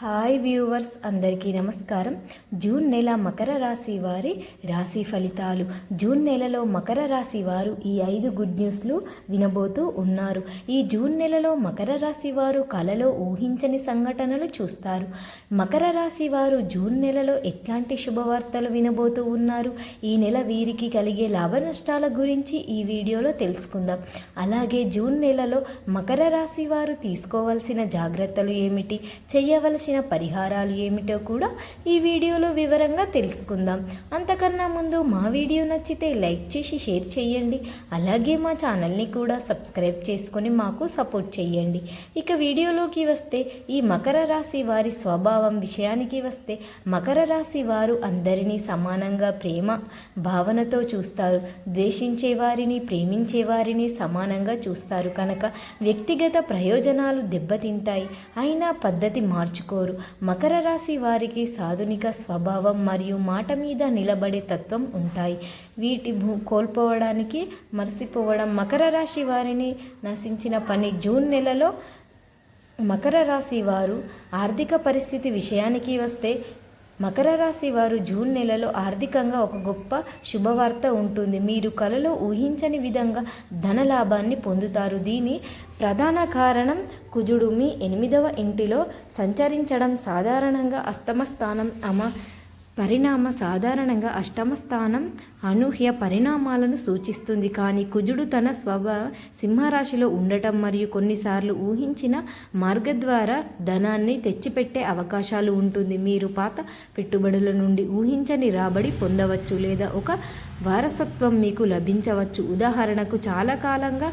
Hi viewers అందరికీ నమస్కారం. June నెల మకర రాశి వారి రాశి ఫలితాలు. జూన్ నెలలో మకర రాశి వారు ఈ ఐదు గుడ్ న్యూస్లు వినబోతూ ఉన్నారు. ఈ జూన్ నెలలో మకర రాశి వారు కలలో ఊహించని సంఘటనలు చూస్తారు. మకర రాశి వారు జూన్ నెలలో ఎట్లాంటి శుభవార్తలు వినబోతూ ఉన్నారు? ఈ నెల వీరికి కలిగే లాభ నష్టాల గురించి ఈ వీడియోలో తెలుసుకుందాం. అలాగే జూన్ నెలలో మకర రాశి వారు తీసుకోవాల్సిన జాగ్రత్తలు ఏమిటి? చేయవలసిన పరిహారాలు ఏమిటో కూడా ఈ వీడియోలో వివరంగా తెలుసుకుందాం. అంతకన్నా ముందు మా వీడియో నచ్చితే లైక్ చేసి షేర్ చేయండి. అలాగే మా ఛానల్ని కూడా సబ్స్క్రైబ్ చేసుకొని మాకు సపోర్ట్ చేయండి. ఇక వీడియోలోకి వస్తే ఈ మకర రాశి వారి స్వభావం విషయానికి వస్తే మకర రాశి వారు అందరినీ సమానంగా ప్రేమ భావనతో చూస్తారు. ద్వేషించే వారిని ప్రేమించే వారిని సమానంగా చూస్తారు. కనుక వ్యక్తిగత ప్రయోజనాలు దెబ్బతింటాయి. అయినా పద్ధతి మార్చుకో మార్చుకోరు మకర రాశి వారికి సాధునిక స్వభావం మరియు మాట మీద నిలబడే తత్వం ఉంటాయి. వీటి భూ కోల్పోవడానికి మర్చిపోవడం మకర రాశి వారిని నశించిన పని జూన్ నెలలో మకర రాశి వారు ఆర్థిక పరిస్థితి విషయానికి వస్తే మకర రాశి వారు జూన్ నెలలో ఆర్థికంగా ఒక గొప్ప శుభవార్త ఉంటుంది. మీరు కలలో ఊహించని విధంగా ధన లాభాన్ని పొందుతారు. దీని ప్రధాన కారణం కుజుడు మీ ఎనిమిదవ ఇంటిలో సంచరించడం. సాధారణంగా అస్తమ స్థానం అమ పరిణామ సాధారణంగా అష్టమ స్థానం అనూహ్య పరిణామాలను సూచిస్తుంది. కానీ కుజుడు తన స్వభావ సింహరాశిలో ఉండటం మరియు కొన్నిసార్లు ఊహించిన మార్గ ద్వారా ధనాన్ని తెచ్చిపెట్టే అవకాశాలు ఉంటుంది. మీరు పాత పెట్టుబడుల నుండి ఊహించని రాబడి పొందవచ్చు లేదా ఒక వారసత్వం మీకు లభించవచ్చు. ఉదాహరణకు చాలా కాలంగా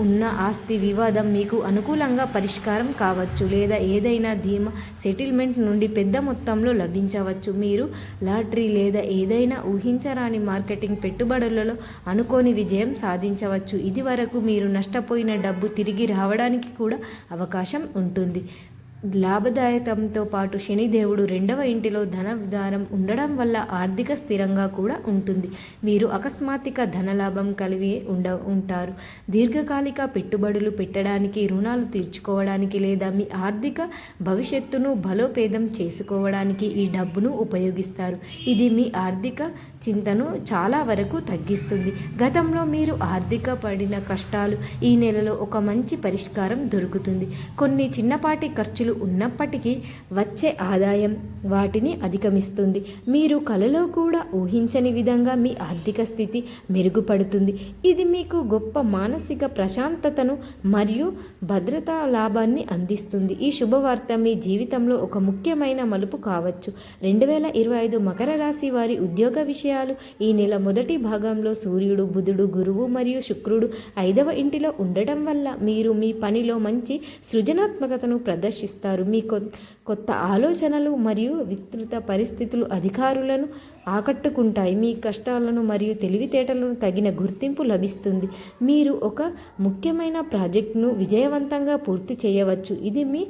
ఉన్న ఆస్తి వివాదం మీకు అనుకూలంగా పరిష్కారం కావచ్చు లేదా ఏదైనా ధీమా సెటిల్మెంట్ నుండి పెద్ద మొత్తంలో లభించవచ్చు. మీరు లాటరీ లేదా ఏదైనా ఊహించరాని మార్కెటింగ్ పెట్టుబడులలో అనుకోని విజయం సాధించవచ్చు. ఇది వరకు మీరు నష్టపోయిన డబ్బు తిరిగి రావడానికి కూడా అవకాశం ఉంటుంది. లాభదాయకంతో పాటు శనిదేవుడు రెండవ ఇంటిలో ధన విధానం ఉండడం వల్ల ఆర్థిక స్థిరంగా కూడా ఉంటుంది. మీరు అకస్మాత్తిక ధనలాభం కలిగి ఉండ ఉంటారు. దీర్ఘకాలిక పెట్టుబడులు పెట్టడానికి రుణాలు తీర్చుకోవడానికి లేదా మీ ఆర్థిక భవిష్యత్తును బలోపేతం చేసుకోవడానికి ఈ డబ్బును ఉపయోగిస్తారు. ఇది మీ ఆర్థిక చింతను చాలా వరకు తగ్గిస్తుంది. గతంలో మీరు ఆర్థిక పడిన కష్టాలు ఈ నెలలో ఒక మంచి పరిష్కారం దొరుకుతుంది. కొన్ని చిన్నపాటి ఖర్చులు ఉన్నప్పటికీ వచ్చే ఆదాయం వాటిని అధిగమిస్తుంది. మీరు కలలో కూడా ఊహించని విధంగా మీ ఆర్థిక స్థితి మెరుగుపడుతుంది. ఇది మీకు గొప్ప మానసిక ప్రశాంతతను మరియు భద్రతా లాభాన్ని అందిస్తుంది. ఈ శుభవార్త మీ జీవితంలో ఒక ముఖ్యమైన మలుపు కావచ్చు. రెండు వేల ఇరవై ఐదు మకర రాశి వారి ఉద్యోగ విషయం విషయాలు. ఈ నెల మొదటి భాగంలో సూర్యుడు బుధుడు గురువు మరియు శుక్రుడు ఐదవ ఇంటిలో ఉండటం వల్ల మీరు మీ పనిలో మంచి సృజనాత్మకతను ప్రదర్శిస్తారు. మీ కొ- కొత్త ఆలోచనలు మరియు విస్తృత పరిస్థితులు అధికారులను ఆకట్టుకుంటాయి. మీ కష్టాలను మరియు తెలివితేటలను తగిన గుర్తింపు లభిస్తుంది. మీరు ఒక ముఖ్యమైన ప్రాజెక్టును విజయవంతంగా పూర్తి చేయవచ్చు. ఇది మీ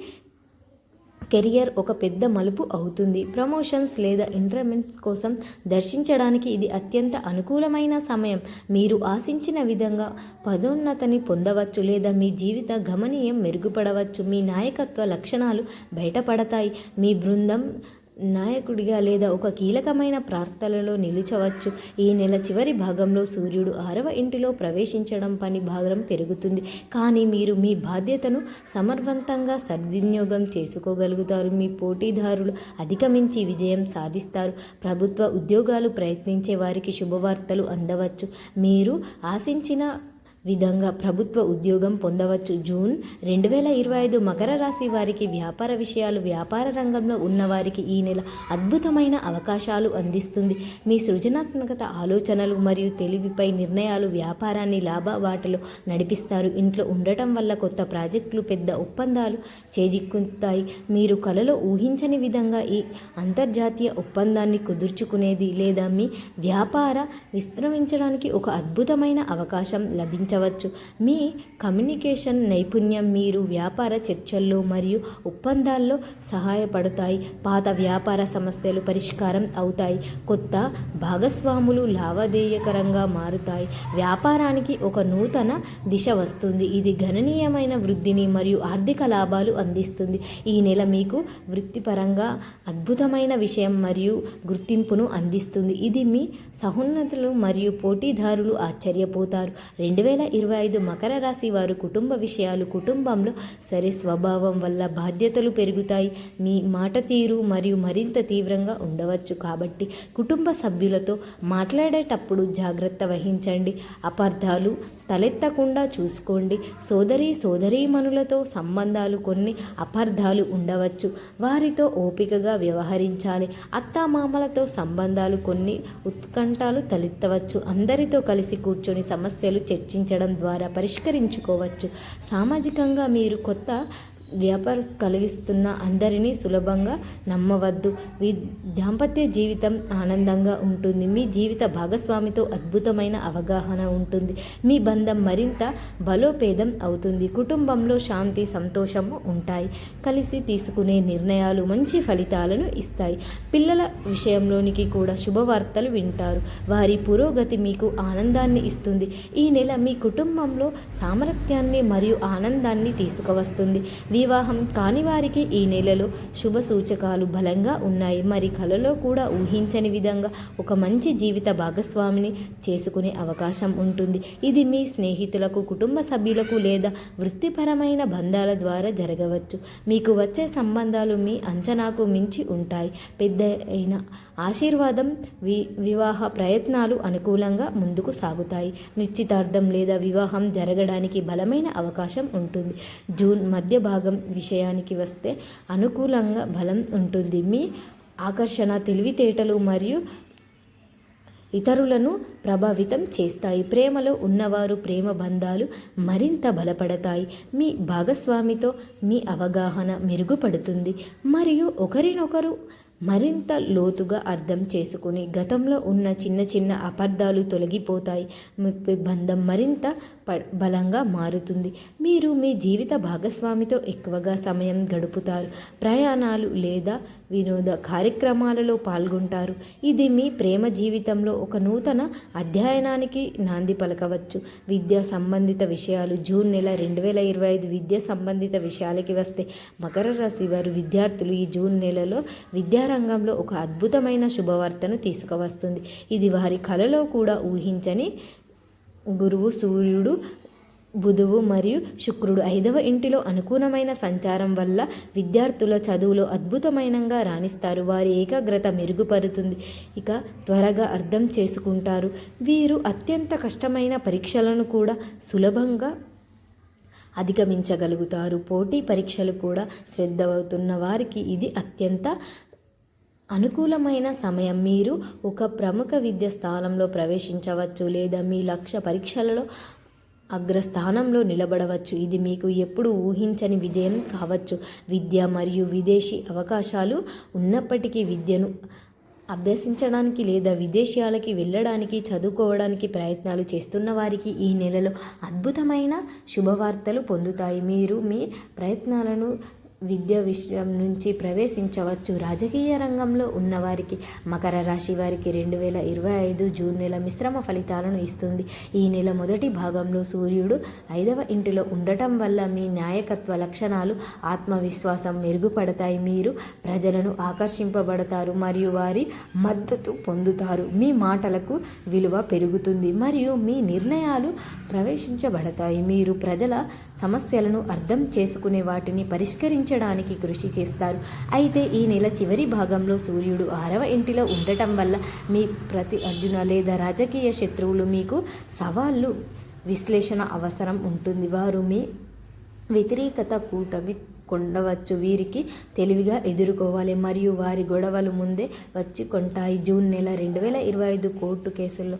కెరియర్ ఒక పెద్ద మలుపు అవుతుంది. ప్రమోషన్స్ లేదా ఇంటర్మెంట్స్ కోసం దర్శించడానికి ఇది అత్యంత అనుకూలమైన సమయం. మీరు ఆశించిన విధంగా పదోన్నతిని పొందవచ్చు లేదా మీ జీవిత గమనీయం మెరుగుపడవచ్చు. మీ నాయకత్వ లక్షణాలు బయటపడతాయి. మీ బృందం నాయకుడిగా లేదా ఒక కీలకమైన ప్రార్థనలో నిలిచవచ్చు. ఈ నెల చివరి భాగంలో సూర్యుడు ఆరవ ఇంటిలో ప్రవేశించడం పని భాగం పెరుగుతుంది. కానీ మీరు మీ బాధ్యతను సమర్థవంతంగా సద్వినియోగం చేసుకోగలుగుతారు. మీ పోటీదారులు అధిగమించి విజయం సాధిస్తారు. ప్రభుత్వ ఉద్యోగాలు ప్రయత్నించే వారికి శుభవార్తలు అందవచ్చు. మీరు ఆశించిన విధంగా ప్రభుత్వ ఉద్యోగం పొందవచ్చు. జూన్ రెండు వేల ఇరవై ఐదు మకర రాశి వారికి వ్యాపార విషయాలు వ్యాపార రంగంలో ఉన్నవారికి ఈ నెల అద్భుతమైన అవకాశాలు అందిస్తుంది. మీ సృజనాత్మకత ఆలోచనలు మరియు తెలివిపై నిర్ణయాలు వ్యాపారాన్ని లాభవాటలో నడిపిస్తారు. ఇంట్లో ఉండటం వల్ల కొత్త ప్రాజెక్టులు పెద్ద ఒప్పందాలు చేజిక్కుతాయి మీరు కలలో ఊహించని విధంగా ఈ అంతర్జాతీయ ఒప్పందాన్ని కుదుర్చుకునేది లేదా మీ వ్యాపార విస్తరించడానికి ఒక అద్భుతమైన అవకాశం లభించ పెంచవచ్చు మీ కమ్యూనికేషన్ నైపుణ్యం మీరు వ్యాపార చర్చల్లో మరియు ఒప్పందాల్లో సహాయపడతాయి. పాత వ్యాపార సమస్యలు పరిష్కారం అవుతాయి. కొత్త భాగస్వాములు లావాదేయకరంగా మారుతాయి. వ్యాపారానికి ఒక నూతన దిశ వస్తుంది. ఇది గణనీయమైన వృద్ధిని మరియు ఆర్థిక లాభాలు అందిస్తుంది. ఈ నెల మీకు వృత్తిపరంగా అద్భుతమైన విషయం మరియు గుర్తింపును అందిస్తుంది. ఇది మీ సహోన్నతులు మరియు పోటీదారులు ఆశ్చర్యపోతారు. రెండు వేల ఇరవై ఐదు మకర రాశి వారు కుటుంబ విషయాలు కుటుంబంలో సరి స్వభావం వల్ల బాధ్యతలు పెరుగుతాయి. మీ మాట తీరు మరియు మరింత తీవ్రంగా ఉండవచ్చు కాబట్టి కుటుంబ సభ్యులతో మాట్లాడేటప్పుడు జాగ్రత్త వహించండి. అపార్థాలు తలెత్తకుండా చూసుకోండి. సోదరి సోదరీమణులతో సంబంధాలు కొన్ని అపార్థాలు ఉండవచ్చు. వారితో ఓపికగా వ్యవహరించాలి. అత్తామామలతో సంబంధాలు కొన్ని ఉత్కంఠాలు తలెత్తవచ్చు. అందరితో కలిసి కూర్చొని సమస్యలు ఆలోచించడం ద్వారా పరిష్కరించుకోవచ్చు. సామాజికంగా మీరు కొత్త వ్యాపార కలిగిస్తున్న అందరినీ సులభంగా నమ్మవద్దు. మీ దాంపత్య జీవితం ఆనందంగా ఉంటుంది. మీ జీవిత భాగస్వామితో అద్భుతమైన అవగాహన ఉంటుంది. మీ బంధం మరింత బలోపేదం అవుతుంది. కుటుంబంలో శాంతి సంతోషము ఉంటాయి. కలిసి తీసుకునే నిర్ణయాలు మంచి ఫలితాలను ఇస్తాయి. పిల్లల విషయంలోనికి కూడా శుభవార్తలు వింటారు. వారి పురోగతి మీకు ఆనందాన్ని ఇస్తుంది. ఈ నెల మీ కుటుంబంలో సామరస్యాన్ని మరియు ఆనందాన్ని తీసుకువస్తుంది. వివాహం కాని వారికి ఈ నెలలో శుభ సూచకాలు బలంగా ఉన్నాయి. మరి కలలో కూడా ఊహించని విధంగా ఒక మంచి జీవిత భాగస్వామిని చేసుకునే అవకాశం ఉంటుంది. ఇది మీ స్నేహితులకు కుటుంబ సభ్యులకు లేదా వృత్తిపరమైన బంధాల ద్వారా జరగవచ్చు. మీకు వచ్చే సంబంధాలు మీ అంచనాకు మించి ఉంటాయి. పెద్ద అయిన ఆశీర్వాదం వి వివాహ ప్రయత్నాలు అనుకూలంగా ముందుకు సాగుతాయి. నిశ్చితార్థం లేదా వివాహం జరగడానికి బలమైన అవకాశం ఉంటుంది. జూన్ మధ్య భాగం విషయానికి వస్తే అనుకూలంగా బలం ఉంటుంది. మీ ఆకర్షణ తెలివితేటలు మరియు ఇతరులను ప్రభావితం చేస్తాయి. ప్రేమలో ఉన్నవారు ప్రేమ బంధాలు మరింత బలపడతాయి. మీ భాగస్వామితో మీ అవగాహన మెరుగుపడుతుంది. మరియు ఒకరినొకరు మరింత లోతుగా అర్థం చేసుకుని గతంలో ఉన్న చిన్న చిన్న అపార్థాలు తొలగిపోతాయి. మీ బంధం మరింత ప బలంగా మారుతుంది. మీరు మీ జీవిత భాగస్వామితో ఎక్కువగా సమయం గడుపుతారు. ప్రయాణాలు లేదా వినోద కార్యక్రమాలలో పాల్గొంటారు. ఇది మీ ప్రేమ జీవితంలో ఒక నూతన అధ్యయనానికి నాంది పలకవచ్చు. విద్యా సంబంధిత విషయాలు జూన్ నెల రెండు వేల ఇరవై ఐదు విద్యా సంబంధిత విషయాలకి వస్తే మకర రాశి వారు విద్యార్థులు ఈ జూన్ నెలలో విద్యారంగంలో ఒక అద్భుతమైన శుభవార్తను తీసుకువస్తుంది. ఇది వారి కలలో కూడా ఊహించని గురువు సూర్యుడు బుధువు మరియు శుక్రుడు ఐదవ ఇంటిలో అనుకూలమైన సంచారం వల్ల విద్యార్థుల చదువులో అద్భుతమైనంగా రాణిస్తారు. వారి ఏకాగ్రత మెరుగుపడుతుంది. ఇక త్వరగా అర్థం చేసుకుంటారు. వీరు అత్యంత కష్టమైన పరీక్షలను కూడా సులభంగా అధిగమించగలుగుతారు. పోటీ పరీక్షలు కూడా శ్రద్ధ అవుతున్న వారికి ఇది అత్యంత అనుకూలమైన సమయం. మీరు ఒక ప్రముఖ విద్య స్థానంలో ప్రవేశించవచ్చు లేదా మీ లక్ష్య పరీక్షలలో అగ్రస్థానంలో నిలబడవచ్చు. ఇది మీకు ఎప్పుడు ఊహించని విజయం కావచ్చు. విద్య మరియు విదేశీ అవకాశాలు ఉన్నప్పటికీ విద్యను అభ్యసించడానికి లేదా విదేశాలకి వెళ్ళడానికి చదువుకోవడానికి ప్రయత్నాలు చేస్తున్న వారికి ఈ నెలలో అద్భుతమైన శుభవార్తలు పొందుతాయి. మీరు మీ ప్రయత్నాలను విద్య విషయం నుంచి ప్రవేశించవచ్చు. రాజకీయ రంగంలో ఉన్నవారికి మకర రాశి వారికి రెండు వేల ఇరవై ఐదు జూన్ నెల మిశ్రమ ఫలితాలను ఇస్తుంది. ఈ నెల మొదటి భాగంలో సూర్యుడు ఐదవ ఇంటిలో ఉండటం వల్ల మీ నాయకత్వ లక్షణాలు ఆత్మవిశ్వాసం మెరుగుపడతాయి. మీరు ప్రజలను ఆకర్షింపబడతారు మరియు వారి మద్దతు పొందుతారు. మీ మాటలకు విలువ పెరుగుతుంది మరియు మీ నిర్ణయాలు ప్రవేశించబడతాయి. మీరు ప్రజల సమస్యలను అర్థం చేసుకునే వాటిని సాధించడానికి కృషి చేస్తారు. అయితే ఈ నెల చివరి భాగంలో సూర్యుడు ఆరవ ఇంటిలో ఉండటం వల్ల మీ ప్రతి అర్జున లేదా రాజకీయ శత్రువులు మీకు సవాళ్ళు విశ్లేషణ అవసరం ఉంటుంది. వారు మీ వ్యతిరేకత కూటమి కొండవచ్చు. వీరికి తెలివిగా ఎదుర్కోవాలి. మరియు వారి గొడవలు ముందే వచ్చి కొంటాయి. జూన్ నెల రెండు వేల ఇరవై ఐదు కోర్టు కేసుల్లో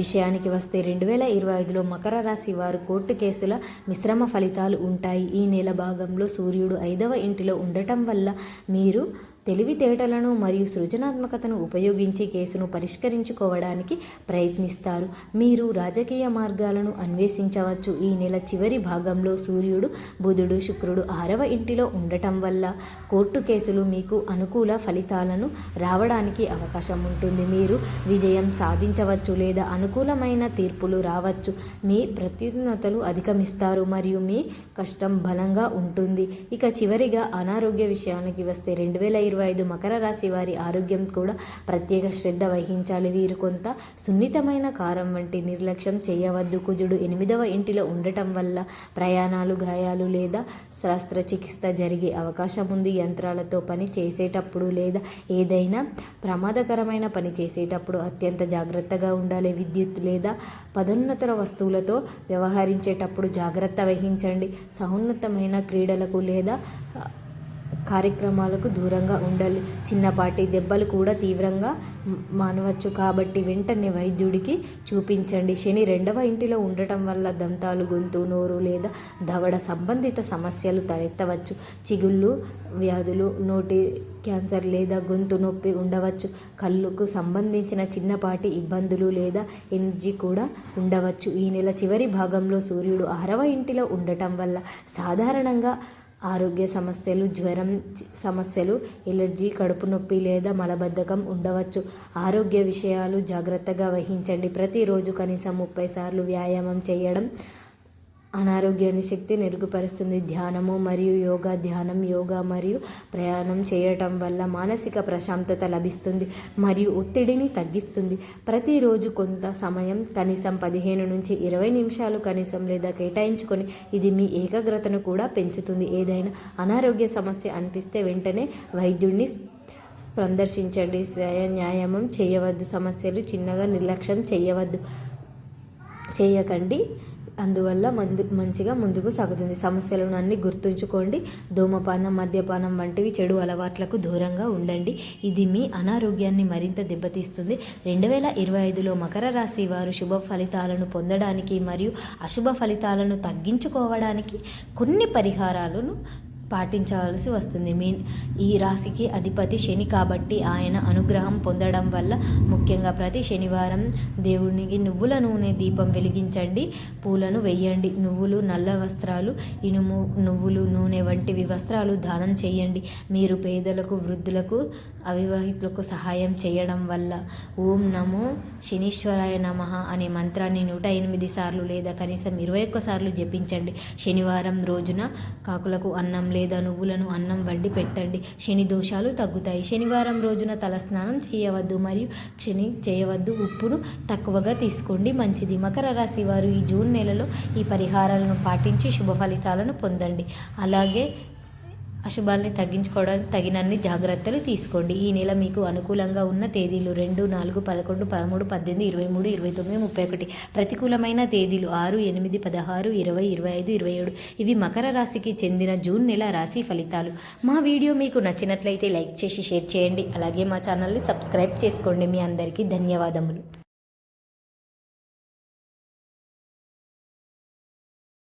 విషయానికి వస్తే రెండు వేల ఇరవై ఐదులో మకర రాశి వారు కోర్టు కేసుల మిశ్రమ ఫలితాలు ఉంటాయి. ఈ నెల భాగంలో సూర్యుడు ఐదవ ఇంటిలో ఉండటం వల్ల మీరు తెలివితేటలను మరియు సృజనాత్మకతను ఉపయోగించి కేసును పరిష్కరించుకోవడానికి ప్రయత్నిస్తారు. మీరు రాజకీయ మార్గాలను అన్వేషించవచ్చు. ఈ నెల చివరి భాగంలో సూర్యుడు బుధుడు శుక్రుడు ఆరవ ఇంటిలో ఉండటం వల్ల కోర్టు కేసులు మీకు అనుకూల ఫలితాలను రావడానికి అవకాశం ఉంటుంది. మీరు విజయం సాధించవచ్చు లేదా అనుకూలమైన తీర్పులు రావచ్చు. మీ ప్రత్యున్నతలు అధిగమిస్తారు మరియు మీ కష్టం బలంగా ఉంటుంది. ఇక చివరిగా అనారోగ్య విషయానికి వస్తే రెండు వేల ఇరవై ఇరవై ఐదు మకర రాశి వారి ఆరోగ్యం కూడా ప్రత్యేక శ్రద్ధ వహించాలి. వీరు కొంత సున్నితమైన కారం వంటి నిర్లక్ష్యం చేయవద్దు. కుజుడు ఎనిమిదవ ఇంటిలో ఉండటం వల్ల ప్రయాణాలు గాయాలు లేదా శస్త్రచికిత్స జరిగే అవకాశం ఉంది. యంత్రాలతో పని చేసేటప్పుడు లేదా ఏదైనా ప్రమాదకరమైన పని చేసేటప్పుడు అత్యంత జాగ్రత్తగా ఉండాలి. విద్యుత్ లేదా పదోన్నతర వస్తువులతో వ్యవహరించేటప్పుడు జాగ్రత్త వహించండి. సహోన్నతమైన క్రీడలకు లేదా కార్యక్రమాలకు దూరంగా ఉండాలి. చిన్నపాటి దెబ్బలు కూడా తీవ్రంగా మానవచ్చు. కాబట్టి వెంటనే వైద్యుడికి చూపించండి. శని రెండవ ఇంటిలో ఉండటం వల్ల దంతాలు గొంతు నోరు లేదా దవడ సంబంధిత సమస్యలు తలెత్తవచ్చు. చిగుళ్ళు వ్యాధులు నోటి క్యాన్సర్ లేదా గొంతు నొప్పి ఉండవచ్చు. కళ్ళుకు సంబంధించిన చిన్నపాటి ఇబ్బందులు లేదా ఎనర్జీ కూడా ఉండవచ్చు. ఈ నెల చివరి భాగంలో సూర్యుడు ఆరవ ఇంటిలో ఉండటం వల్ల సాధారణంగా ఆరోగ్య సమస్యలు జ్వరం సమస్యలు ఎలర్జీ కడుపు నొప్పి లేదా మలబద్ధకం ఉండవచ్చు. ఆరోగ్య విషయాలు జాగ్రత్తగా వహించండి. ప్రతిరోజు కనీసం ముప్పై సార్లు వ్యాయామం చేయడం అనారోగ్యాన్ని శక్తి మెరుగుపరుస్తుంది ధ్యానము మరియు యోగా ధ్యానం యోగా మరియు ప్రయాణం చేయటం వల్ల మానసిక ప్రశాంతత లభిస్తుంది మరియు ఒత్తిడిని తగ్గిస్తుంది. ప్రతిరోజు కొంత సమయం కనీసం పదిహేను నుంచి ఇరవై నిమిషాలు కనీసం లేదా కేటాయించుకొని ఇది మీ ఏకాగ్రతను కూడా పెంచుతుంది. ఏదైనా అనారోగ్య సమస్య అనిపిస్తే వెంటనే వైద్యుడిని సందర్శించండి స్వయ న్యాయామం చేయవద్దు. సమస్యలు చిన్నగా నిర్లక్ష్యం చేయవద్దు. చేయకండి. అందువల్ల మందు మంచిగా ముందుకు సాగుతుంది. సమస్యలను అన్ని గుర్తుంచుకోండి. ధూమపానం మద్యపానం వంటివి చెడు అలవాట్లకు దూరంగా ఉండండి. ఇది మీ అనారోగ్యాన్ని మరింత దెబ్బతీస్తుంది. రెండు వేల ఇరవై ఐదులో మకర రాశి వారు శుభ ఫలితాలను పొందడానికి మరియు అశుభ ఫలితాలను తగ్గించుకోవడానికి కొన్ని పరిహారాలను పాటించవలసి వస్తుంది. మీ ఈ రాశికి అధిపతి శని కాబట్టి ఆయన అనుగ్రహం పొందడం వల్ల ముఖ్యంగా ప్రతి శనివారం దేవునికి నువ్వుల నూనె దీపం వెలిగించండి. పూలను వెయ్యండి నువ్వులు నల్ల వస్త్రాలు ఇనుము నువ్వులు నూనె వంటివి వస్త్రాలు దానం చేయండి. మీరు పేదలకు వృద్ధులకు అవివాహితులకు సహాయం చేయడం వల్ల ఓం నమో శనీశ్వరాయ నమ అనే మంత్రాన్ని నూట ఎనిమిది సార్లు లేదా కనీసం ఇరవై ఒక్కసార్లు జపించండి. శనివారం రోజున కాకులకు అన్నం లేదా నువ్వులను అన్నం వండి పెట్టండి. శని దోషాలు తగ్గుతాయి. శనివారం రోజున తలస్నానం చేయవద్దు మరియు శని చేయవద్దు ఉప్పును తక్కువగా తీసుకోండి. మంచిది. మకర రాశి వారు ఈ జూన్ నెలలో ఈ పరిహారాలను పాటించి శుభ ఫలితాలను పొందండి. అలాగే అశుభాల్ని తగ్గించుకోవడానికి తగినన్ని జాగ్రత్తలు తీసుకోండి. ఈ నెల మీకు అనుకూలంగా ఉన్న తేదీలు రెండు నాలుగు పదకొండు పదమూడు పద్దెనిమిది ఇరవై మూడు ఇరవై తొమ్మిది ముప్పై ఒకటి. ప్రతికూలమైన తేదీలు ఆరు ఎనిమిది పదహారు ఇరవై ఇరవై ఐదు ఇరవై ఏడు. ఇవి మకర రాశికి చెందిన జూన్ నెల రాశి ఫలితాలు. మా వీడియో మీకు నచ్చినట్లయితే లైక్ చేసి షేర్ చేయండి. అలాగే మా ఛానల్ని సబ్స్క్రైబ్ చేసుకోండి. మీ అందరికీ ధన్యవాదములు.